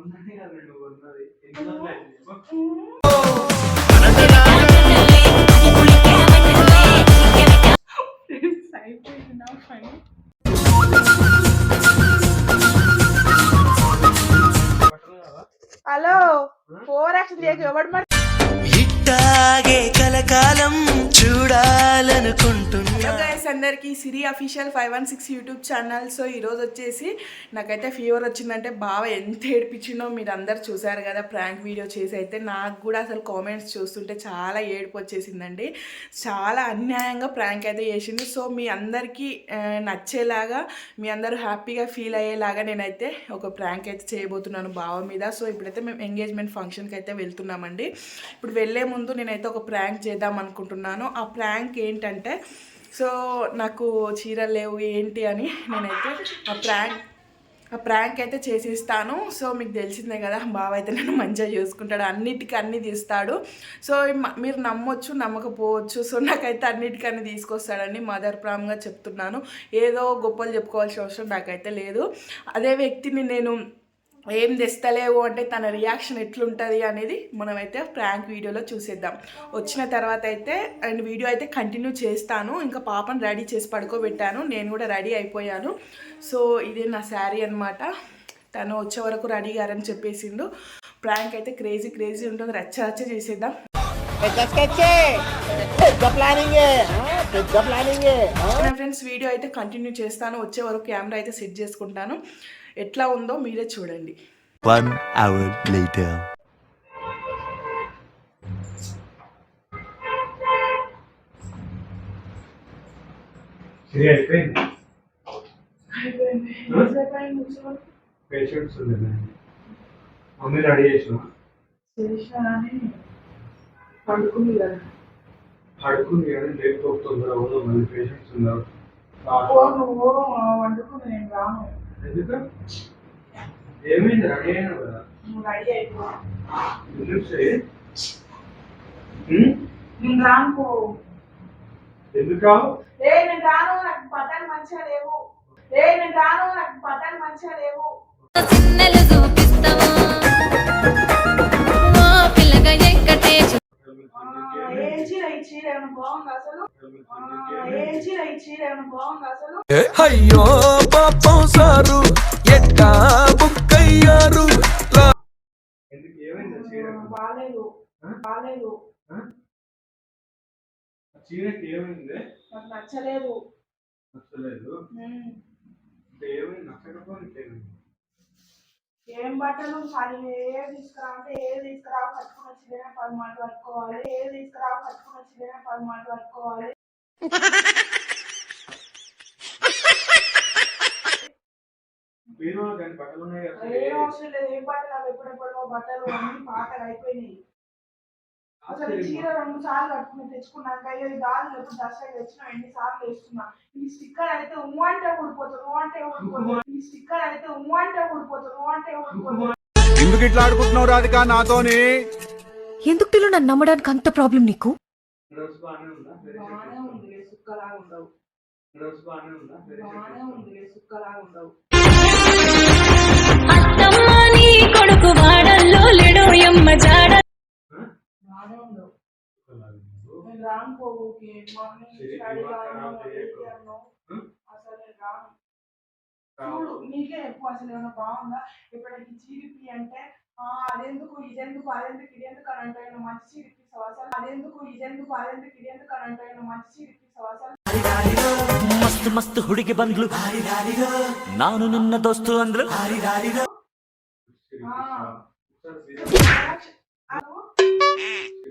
కదా నువ్వు ఉన్నది ఎన్ని? అయిపోయింది నా? హలో ఫోర్ యాక్షన్ ఎవడు మరి ఇట్టాగే కలకాలం చూడాలనుకుంటున్నా. అందరికీ Siri official five one six YouTube channel so ఈరోజు వచ్చేసి నాకైతే ఫీవర్ వచ్చిందంటే బావ ఎంత ఏడిపించిందో మీరు అందరు చూసారు కదా ప్రాంక్ వీడియో చేసి అయితే నాకు కూడా అసలు కామెంట్స్ చూస్తుంటే చాలా ఏడుపు వచ్చేసిందండి. చాలా అన్యాయంగా ప్రాంక్ అయితే చేసింది. సో మీ అందరికీ నచ్చేలాగా మీ అందరూ హ్యాపీగా ఫీల్ అయ్యేలాగా నేనైతే ఒక ప్రాంక్ అయితే చేయబోతున్నాను బావ మీద. సో ఇప్పుడైతే మేము ఎంగేజ్మెంట్ ఫంక్షన్కి అయితే వెళ్తున్నామండి. ఇప్పుడు వెళ్ళే ముందు నేనైతే ఒక ప్రాంక్ చేద్దాం అనుకుంటున్నాను. ఆ ప్రాంక్ ఏంటంటే సో నాకు చీరలు లేవు ఏంటి అని నేనైతే ఆ ప్రాంక్ ఆ ప్రాంక్ అయితే చేసిస్తాను. సో మీకు తెలిసిందే కదా బావ అయితే నన్ను మంచిగా చూసుకుంటాడు అన్నిటికీ అన్నీ తీస్తాడు. సో మీరు నమ్మొచ్చు నమ్మకపోవచ్చు. సో నాకైతే అన్నిటికన్నీ తీసుకొస్తాడని మదర్ ప్రామ్గా చెప్తున్నాను. ఏదో గొప్పలు చెప్పుకోవాల్సిన అవసరం నాకైతే లేదు. అదే వ్యక్తిని నేను ఏం తెస్తలేవు అంటే తన రియాక్షన్ ఎట్లుంటుంది అనేది మనమైతే ప్రాంక్ వీడియోలో చూసేద్దాం. వచ్చిన తర్వాత అయితే అండ్ వీడియో అయితే కంటిన్యూ చేస్తాను. ఇంకా పాపను రెడీ చేసి పడుకోబెట్టాను. నేను కూడా రెడీ అయిపోయాను. సో ఇదే నా శారీ అనమాట తను వచ్చే వరకు రెడీ గారని చెప్పేసిండు. ప్రాంక్ అయితే క్రేజీ క్రేజీ ఉంటుంది. రచ్చ రచ్చ చేసేద్దాం. ఫ్రెండ్స్ వీడియో అయితే కంటిన్యూ చేస్తాను. వచ్చే వరకు కెమెరా అయితే సెట్ చేసుకుంటాను. ఎట్లా ఉందో మీరే చూడండి. One hour later. సిరి అయిపోయింది పేషెంట్స్ మమ్మీ రెడీ చేసిన? పండుకుంది కదా. కానీ మళ్ళీ పేషెంట్స్ ఉన్నారు? నేను రాను. ఏమైంది రెడీ అయినా కదా ఎందుకు? ఏ నేను రాను నాకు పట్టాలు మంచిగా లేవు ఏ నేను రాను నాకు పట్టాలు మంచిగా లేవు సిన్నెలు చీర ఏమైనా బాగుంది అసలు? ఏ చీర ఈ చీర ఏమైనా బాగుంది అసలు? అయ్యో పాపం సారు ఎట్టా బుక్కయ్యారు. ఎందుకు ఏమైంది చీర? ఆ, బాలేదు. బాలేదు. చీరకి ఏమైంది? నాకు నచ్చలేదు. నచ్చలేదు. ఏమైంది? నచ్చకపోతే ఏం బట్టలు? సారీ ఏ తీసుకురా అంటే ఏ తీసుకురా? కట్టుకున్న చీరనే పది మాటలు పట్టుకోవాలి ఏ తీసుకురా? కట్టుకున్న చీరనే పది మాటలు పట్టుకోవాలి ఏం అవసరం లేదు. ఏం బట్టలు? అవి ఎప్పుడెప్పుడో బట్టలు అన్ని పాతగా అయిపోయినాయి. అసలు చీర రెండు సార్లు కట్టుకుని తెచ్చుకున్నాక అయ్యో ఈ దారులు ఎప్పుడు దసరా తెచ్చినా ఎన్ని సార్లు వేస్తున్నా. ఈ స్టిక్కర్ అయితే ఉమ్ము అంటే ఊడిపోతుంది ఉమ్ము అంటే ఊడిపోతుంది ఈ స్టిక్కర్ అయితే ఉమ్ము అంటే ఊడిపోతుంది ఉమ్ము అంటే ఊడిపోతుంది ఎందుకు ఇట్లా ఆడుకుంటున్నావు రాధిక నాతోని? ఎందుకు పిల్లలు నన్ను నమ్మడానికి అంత ప్రాబ్లం నీకు? బాగానే ఉందా? సుక్కలాగా ఉండవు. బాగానే సుక్కలాగా ఉండవు. కొడుకు వాడల్లో లేడు ఎమ్మ జాడ? బాగానే ఉండవు అలాగే నువ్వు. నేను రాను పోవుకి మార్నింగ్ సరే, స్టడీ ఇవాళ కాను ఖరాబ్ చేయకు. హ్మ్? అసలు నేను రాను రావు. చూడు నీకే ఎక్కువ అసలు ఏమైనా బాగుందా ఇప్పటికి చీరిపి అంటే ఆ అదెందుకు ఇదెందుకు అదెందుకు ఇదెందుకు అని అంటే నువ్వు మంచి చీరిపి అసలు అదెందుకు ఇదెందుకు అదెందుకు ఇదెందుకు అని అంటే నువ్వు మంచి చీరిపి అసలు ಮಸ್ತ್ ಮಸ್ತ್ ಹುಡುಗಿ ಬಂದ್ಲು ನಾನು ನಿನ್ನ ದೋಸ್ತು ಅಂದ್ಲು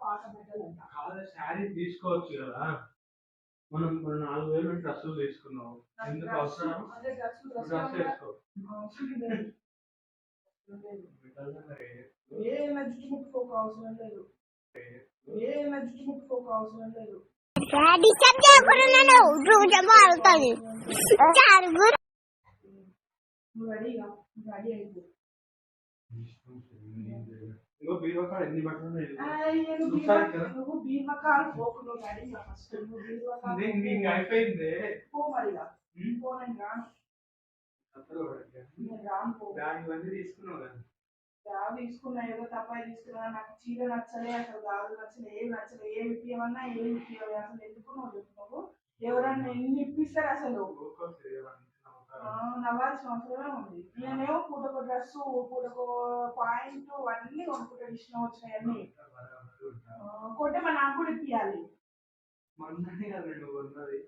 పాత కాదు శారీ తీసుకోవచ్చు కదా. మనం మనం నాలుగు వేలు డ్రెస్సులు తీసుకున్నావు ఎందుకు అవసరం? అదే డ్రెస్ డ్రెస్ వేసుకో. ఏ నచ్చి ముట్టుకోక అవసరం లేదు. ఏ నచ్చి ముట్టుకోక అవసరం లేదు. రెడీ అయిపో. బీరకాయ ఎన్ని బట్టలు నువ్వు చూసారు బీర్వా- కదా? నువ్వు బీర్వకాలు పోకు నువ్వు రెడీగా ఫస్ట్ నువ్వు ఇది ఇంక- ఇంక అయిపోయింది. పో మరిగా పో నేను రాను అసలు వాడికి. నేను రాను పో. బ్యాగ్ ఇవన్నీ తీసుకున్నావు కదా. బ్యాగ్ తీసుకున్నా ఏదో తప్పాయి తీసుకున్నా. నాకు చీర నచ్చలే అసలు గాజు నచ్చలే ఏం నచ్చలే ఏమి ఇప్పియమన్నా ఏమి ఇప్పియవే అసలు ఎందుకు నువ్వు చెప్తున్నావు ఎవరన్నా ఎన్ని ఇప్పిస్తారు అసలు? నవ్వాల్సిన అవసరమే ఉంది. నేనేమో పూటకు డ్రెస్ పూటకు పాయింట్ అన్నీ కొనుక్కుంటాడు ఇష్టం వచ్చినాయన్నీ. ఆ, కొంటే మరి నాకు కూడా ఇప్పియాలి. మొన్ననే కదా నువ్వు ఉన్నది?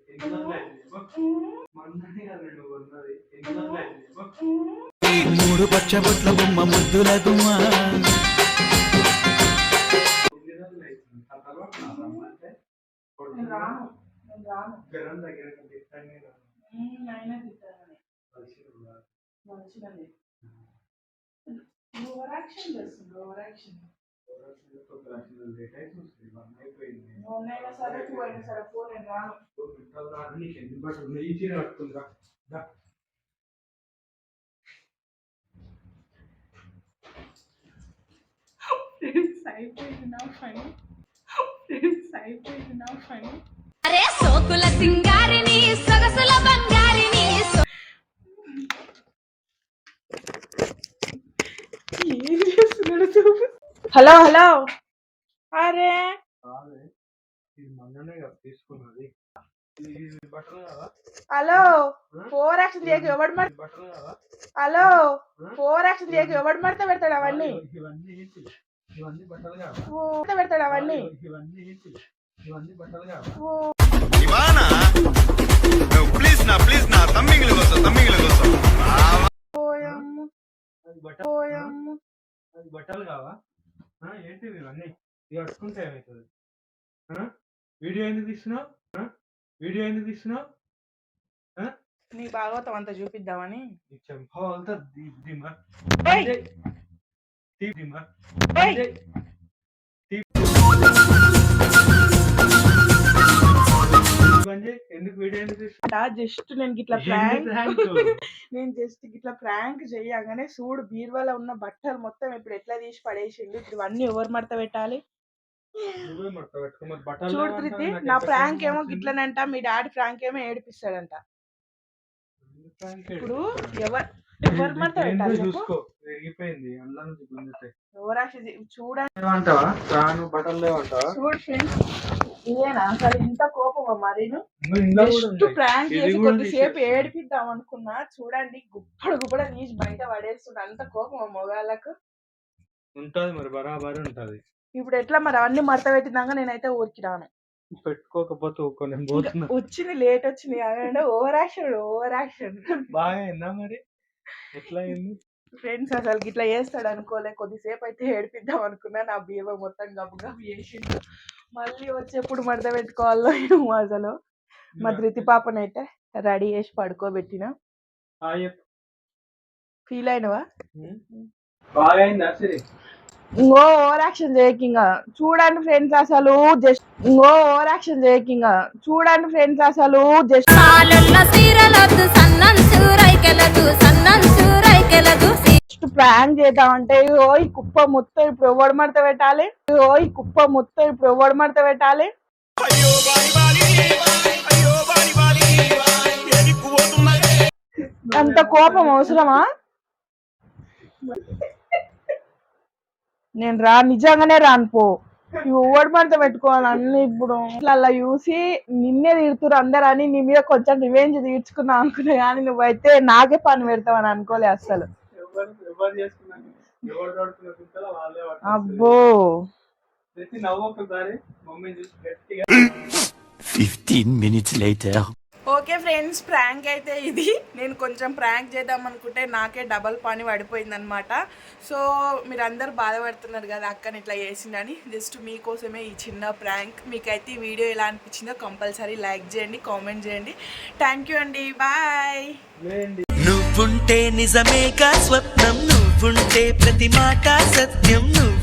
మొన్ననే కదా ఉన్నది? మూడు పచ్చబొట్ల బొమ్మ ముద్దుల నేను రాను. రాను. దగ్గర తిట్టండి మంచిదండి ఓవర్ యాక్షన్ చేస్తుంది ఓవర్ యాక్షన్ మొన్నైనా సరే టూ అయినా సరే ఫోన్ రాను. నీకు ఎన్ని బట్టలు ఉన్నాయి అరే సోకుల సింగారిని హలో హలో. అరే. హలో. ఫోర్ యాక్షన్ చేయకు ఎవడు మరి? హలో. ఫోర్ యాక్షన్ చేయకు ఎవడు మడత పెడతాడు అవన్నీ? ఇవన్నీ ఏంటి? ఇవన్నీ బట్టలు కదా మడత పెడతాడు అవన్నీ? ఇవన్నీ ఏంటి? ఇవన్నీ బట్టలు కదా ఇవానా? ప్లీజ్ నా ప్లీజ్ నా తమ్మింగ్ల కోసం తమ్మింగ్ల కోసం. పోయమ్మ అది బట్టలు పోయమ్మ అది బట్టలు కావా? ఆ, ఏంటివి ఇవన్నీ? ఇవి కట్టుకుంటే ఏమవుతుంది? వీడియో ఎందుకు తీస్తున్నావు? ఆ? వీడియో ఎందుకు తీస్తున్నావు? నీ భాగవతం అంతా చూపిద్దామని. చెంప అంతా జస్ట్ నేను ఏంది ప్రాంక్? నేను జస్ట్ గిట్లా ప్రాంక్ చెయ్యగానే చూడు బీరువాలో ఉన్న బట్టలు మొత్తం ఇప్పుడు ఎట్లా తీసి పడేసిండు? ఇవన్నీ ఎవరు మడత పెట్టాలి? చూడు ప్రీతి నా ప్రాంక్ ఏమో. గిట్లనంట మీ డాడీ ప్రాంక్ ఏమో ఏడిపిస్తాడంట. ఇప్పుడు. ఎవరు ఎవరు మడత పెట్టాలి చెప్పు? చూసుకో. విరిగిపోయింది అందులో నుంచి గుంజుతాయి ఎవరు actually చూడండి. ఏమంటావా రాను బట్టలు లేవంటావా? చూడు ఫ్రెండ్స్ అసలు ఇంత కోపమా మరి? ఇందులో ఇందులో కూడా జస్ట్. ప్రాంక్ చేసి కొద్దిసేపు. ఏడిపిద్దాం అనుకున్నా. చూడండి గుప్పడు గుప్పడ తీసి బయట పడేస్తుండ. అంత కోపం మొగాళ్ళకు? ఉంటది మరి బరాబర్ ఉంటది. ఇప్పుడు ఎట్లా మరి? అవన్నీ మడత పెట్టినాక నేనైతే ఊరికి రాను. పెట్టుకోకపోతే వచ్చింది లేట్ వచ్చింది. ఓవర్ యాక్షన్ ఓవర్ యాక్షన్ బాగా అయిందా మరి? ఎట్లా అయింది? ఫ్రెండ్స్ అసలు ఇట్లా చేస్తాడు అనుకోలే కొద్దిసేపు అయితే ఏడిపిద్దాం అనుకున్నా నా బీవ మొత్తం గబు గబు చేసిండు. మళ్ళీ వచ్చేప్పుడు మడత పెట్టుకోవాలో ఏమో అసలు. మా ధృతి పాపనైతే రెడీ చేసి పడుకోబెట్టిన. ఫీల్ అయినవా? సరే ఇంకో ఓవర్ యాక్షన్ చేయకింగా చూడండి ఫ్రెండ్స్ అసలు జస్ట్ ఇంకో ఓవర్ యాక్షన్ చేయకింగా చూడండి ఫ్రెండ్స్ అసలు జస్ట్ పాలున్న సీరలొద్దు సన్నంచు రైకెలదు సన్నంచు రైకెలదు జస్ట్ ప్రాంక్ చేద్దామంటే ఓ ఈ కుప్ప మొత్తం ఇప్పుడు ఎవడు మడత పెట్టాలి? ఓ ఈ కుప్ప మొత్తం ఇప్పుడు ఎవడు మడత పెట్టాలి? అంత కోపం అవసరమా? నేను రా నిజంగానే రాను పో. ఎవడు మడత పెట్టుకోవాలి అన్ని ఇప్పుడు. అలా చూసి నిన్నే తీరుతురు అందరు అని నీ మీద కొంచెం రివెంజ్ తీర్చుకున్నా అనుకున్నా కానీ నువ్వైతే నాకే పని అనుకోలే ఎవరు పడుతున్నారు వాళ్ళే పడుతున్నారు. అబ్బో. ప్రతి నవ్వు ఒకసారి మమ్మీ చూసి గట్టిగా 15 minutes later. Okay friends prank అయితే ఇది. నేను కొంచెం ప్రాంక్ చేద్దాం అనుకుంటే నాకే డబల్ పని పడిపోయిందనమాట సో మీరందరూ బాధపడుతున్నారు కదా అక్కని ఇట్లా చేసిందని. జస్ట్ మీకోసమే ఈ చిన్న ప్రాంక్. మీకైతే ఈ వీడియో ఎలా అనిపించిందో కంపల్సరీ లైక్ చేయండి కామెంట్ చేయండి. థ్యాంక్ యూ అండి. బాయ్. నువ్వుంటే నిజమేగా స్వప్నం. నువ్వుంటే ప్రతి మాట సత్యం. నువ్వు